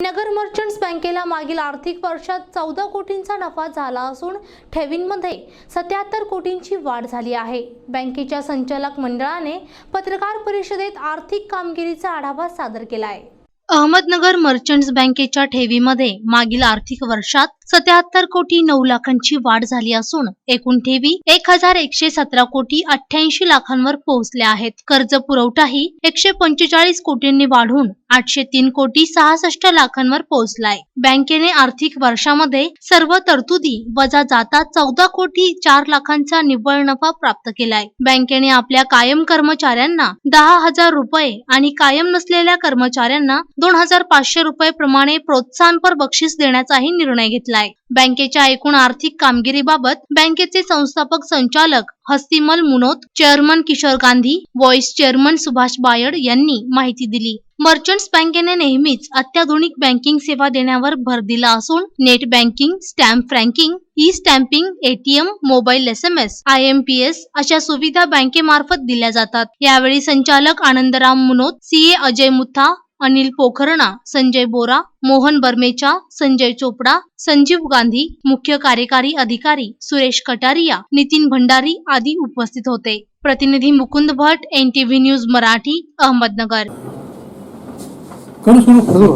नगर merchants बँकेला मागील आर्थिक वर्षात चौदा कोटींचा नफा झाला असून ठेवींमध्ये सत्याहत्तर कोटींची वाढ झाली आहे. बँकेच्या संचालक मंडळाने पत्रकार परिषदेत आर्थिक कामगिरीचा आढावा सादर केला आहे अहमदनगर मर्चंट्स बँकेच्या ठेवीमध्ये मागील आर्थिक वर्षात सत्याहत्तर कोटी नऊ लाखांची वाढ झाली असून एकूण ठेवी एक हजार एकशे सतरा कोटी अठ्ठ्याऐंशी लाखांवर पोहोचल्या आहेत. कर्ज पुरवठाही एकशे पंचेचाळीस कोटींनी वाढून आठशे तीन कोटी सहासष्ट लाखांवर पोहोचलाय. बँकेने आर्थिक वर्षामध्ये सर्व तरतुदी वजा जाता चौदा कोटी चार लाखांचा निव्वळ नफा प्राप्त केलाय. बँकेने आपल्या कायम कर्मचाऱ्यांना दहा हजार रुपये आणि कायम नसलेल्या कर्मचाऱ्यांना दोन हजार पाचशे रुपये प्रमाणे प्रोत्साहनपर बक्षीस देण्याचाही निर्णय घेतला केलाय बँकेच्या एकूण आर्थिक कामगिरीबाबत बँकेचे संस्थापक संचालक Hastimal Munot chairman Kishor Gandhi vice chairman Subhash Bayad यांनी माहिती दिली. मर्चंट्स बँकेने नेहमीच अत्याधुनिक बँकिंग सेवा देण्यावर भर दिला असून net banking stamp franking E stamping ATM mobile S M S I M P S अशा सुविधा बँकेमार्फत दिल्या जातात. यावेळी संचालक आनंदराम मुनोत सीए अजय मुथा अनिल पोखरणा संजय बोरा मोहन बर्मेचा संजय चोपडा संजीव गांधी मुख्य कार्यकारी अधिकारी सुरेश कटारिया नितीन भंडारी आदी उपस्थित होते. प्रतिनिधी Mukund Bhat N TV news Marathi Ahmednagar.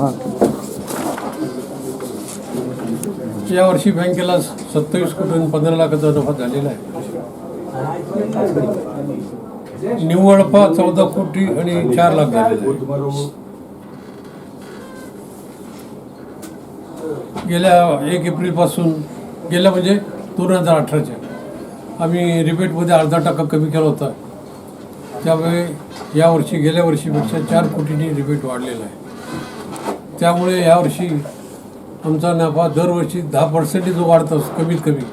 हा. यावर्षी बँकेला सत्तावीस कोटी पंधरा लाखाचा नफा झालेला आहे. निव्वळ नफा चौदा कोटी आणि चार लाख झालेला आहे. गेल्या एक एप्रिलपासून गेल्या म्हणजे दोन हजार अठराच्या. आम्ही रिबेटमध्ये अर्धा टक्का कमी केला होता. त्यामुळे यावर्षी गेल्या वर्षीपेक्षा चार कोटींनी रिबेट वाढलेला आहे. त्यामुळे यावर्षी आमचा नफा दरवर्षी दहा पर्सेंटेज जो वाढतो कमीत कमी.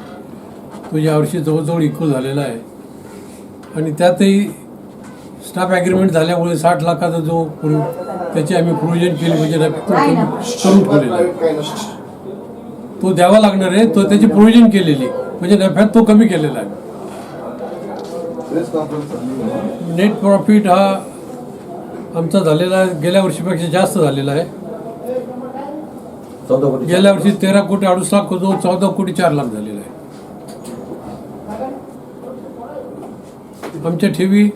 तो यावर्षी जवळजवळ इक्वल झालेला आहे. आणि त्यातही स्टाफ ॲग्रीमेंट झाल्यामुळे साठ लाखाचा जो प्रो त्याची आम्ही प्रोव्हिजन केली म्हणजे करून ठेवलेला आहे. तो द्यावा लागणार आहे तो त्याची प्रोव्हिजन केलेली म्हणजे नफ्यात तो कमी केलेला आहे. नेट प्रॉफिट हा आमचा झालेला गेल्या वर्षीपेक्षा जास्त झालेला आहे. गेल्या वर्षी तेरा कोटी अडीच लाख होतो चौदा कोटी चार लाख झालेला आहे. आमच्या ठेवी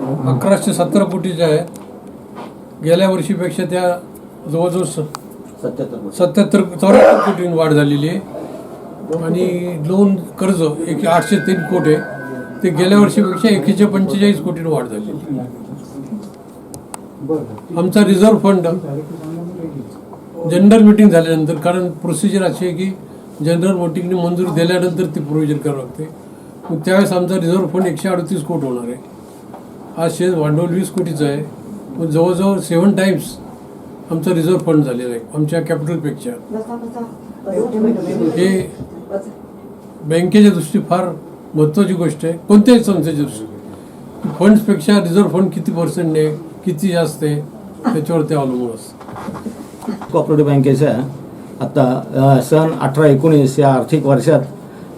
अकराशे सतरा कोटीच्या आहेत गेल्या वर्षीपेक्षा त्या जवळजवळ सत्याहत्तर कोटी. सत्याहत्तर चौऱ्याहत्तर कोटींनी वाढ झालेली आहे. आणि लोन कर्ज एक आठशे तीन कोटी आहे. ते गेल्या वर्षीपेक्षा एकशे पंचेचाळीस कोटींनी वाढ झालेली. आमचा रिझर्व्ह फंड जनरल मीटिंग झाल्यानंतर कारण प्रोसिजर अशी आहे की जनरल वोटिंगने मंजुरी दिल्यानंतर ती प्रोव्हिजन करावं लागते. मग त्यावेळेस आमचा रिझर्व्ह फंड एकशे अडतीस कोटी होणार आहे. आज शेअर भांडवल वीस कोटीचं आहे. मग जवळजवळ सेवन टाईम्स आमचा रिझर्व्ह फंड झालेला आहे आमच्या कॅपिटलपेक्षा हे बँकेच्या दृष्टी फार महत्त्वाची गोष्ट आहे. कोणत्याही संस्थेच्या दृष्टी फंड्सपेक्षा रिझर्व्ह फंड किती पर्सेंटने किती जास्त आहे त्याच्यावर ते अवलंबून असतं. कोऑपरेटिव्ह बँकेच्या आता सन अठरा एकोणीस या आर्थिक वर्षात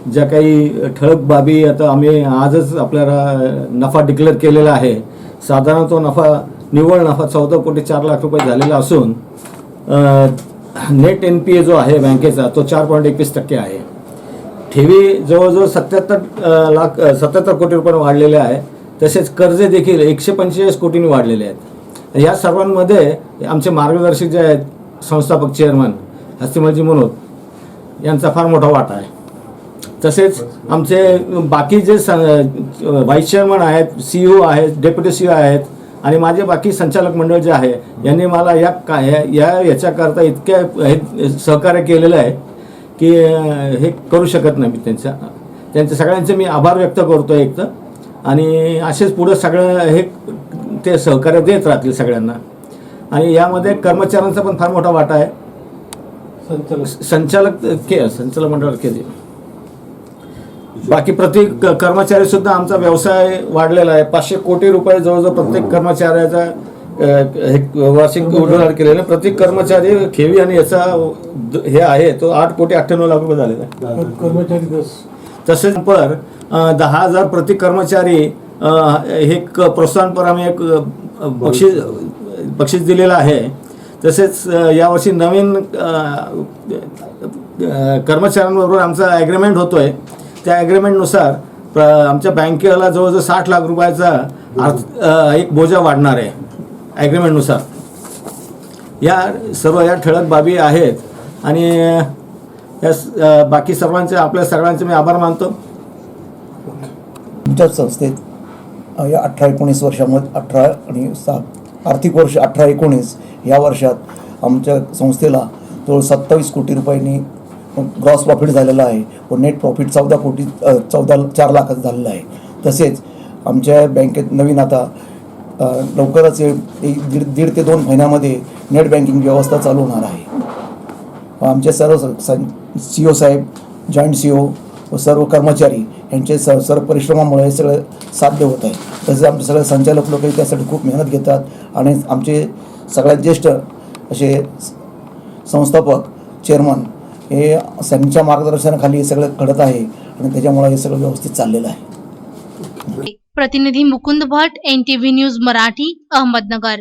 ज्या काही ठळक बाबी आता आम्ही आजच आपल्याला नफा डिक्लेअर केलेला आहे. साधारण तो नफा निव्वळ नफा चौदा कोटी चार लाख रुपये झालेला असून नेट एन पी ए जो आहे बँकेचा तो चार पॉईंट एकवीस टक्के आहे. ठेवी जवळजवळ सत्याहत्तर लाख सत्याहत्तर कोटी रुपये वाढलेले आहे. तसेच कर्जे देखील एकशे पंचेचाळीस कोटींनी वाढलेले आहेत. या सर्वांमध्ये आमचे मार्गदर्शक जे आहेत संस्थापक चेअरमन हस्तिमलजी मनोज यांचा फार मोठा वाटा आहे. तसेच आमचे बाकी जे व्हाईस चेअरमन आहेत सी ओ आहेत डेप्युटी सी ओ आहेत आणि माझे बाकी संचालक मंडळ जे आहे यांनी मला या का या याच्याकरता इतक्या हे सहकार्य केलेलं आहे की हे करू शकत नाही मी त्यांच्या त्यांचे सगळ्यांचे मी आभार व्यक्त करतो एक तर. आणि असेच पुढं सगळं हे ते सहकार्य देत राहतील सगळ्यांना. आणि यामध्ये कर्मचाऱ्यांचा पण फार मोठा वाटा आहे. संचालक. संचालक के संचालक मंडळ केले. बाकी प्रत्येक कर्मचारी सुद्धा आमचा व्यवसाय वाढलेला आहे. पाचशे कोटी रुपये जवळजवळ प्रत्येक कर्मचाऱ्याचा वार्षिक उड्डाण केलेलं आहे. प्रत्येक कर्मचारी ठेवी आणि याचा हे आहे तो आठ कोटी अठ्ठ्याण्णव लाख रुपये झालेला आहे. कर्मचारी दस तसेच पर दहा हजार प्रति कर्मचारी हे प्रोत्साहनपर आम्ही एक बक्षीस बक्षीस दिलेलं आहे. तसेच यावर्षी नवीन कर्मचाऱ्यांबरोबर आमचा ॲग्रीमेंट होतो आहे त्या ॲग्रीमेंटनुसार प्र आमच्या बँकेला जवळजवळ साठ लाख रुपयाचा अर्थ एक बोजा वाढणार आहे ॲग्रीमेंटनुसार या सर्व या ठळक बाबी आहेत. आणि या बाकी सर्वांचे आपल्या सगळ्यांचे मी आभार मानतो. तुमच्याच संस्थेत या अठरा एकोणीस वर्षामध्ये अठरा आणि सा आर्थिक वर्ष अठरा एकोणीस या वर्षात आमच्या संस्थेला जवळ सत्तावीस कोटी रुपयांनी ग्रॉस प्रॉफिट झालेला आहे. व नेट प्रॉफिट चौदा कोटी चौदा चार लाखाचं झालेलं आहे. तसेच आमच्या बँकेत नवीन आता लवकरच एक दीड दीड ते दोन महिन्यामध्ये नेट बँकिंग व्यवस्था चालू होणार आहे. आमचे सर्व सी ओ साहेब जॉईंट सी ओ व सर्व कर्मचारी यांचे स सर्व परिश्रमामुळे हे सगळं साध्य होत आहे. तसेच आमचे सगळे संचालक लोकही त्यासाठी खूप मेहनत घेतात आणि आमचे सगळ्यात ज्येष्ठ असे संस्थापक चेअरमन हे त्यांच्या मार्गदर्शनाखाली हे सगळं घडत आहे आणि त्याच्यामुळे हे सगळं व्यवस्थित चाललेलं आहे. प्रतिनिधी Mukund Bhat N T V news Marathi Ahmednagar.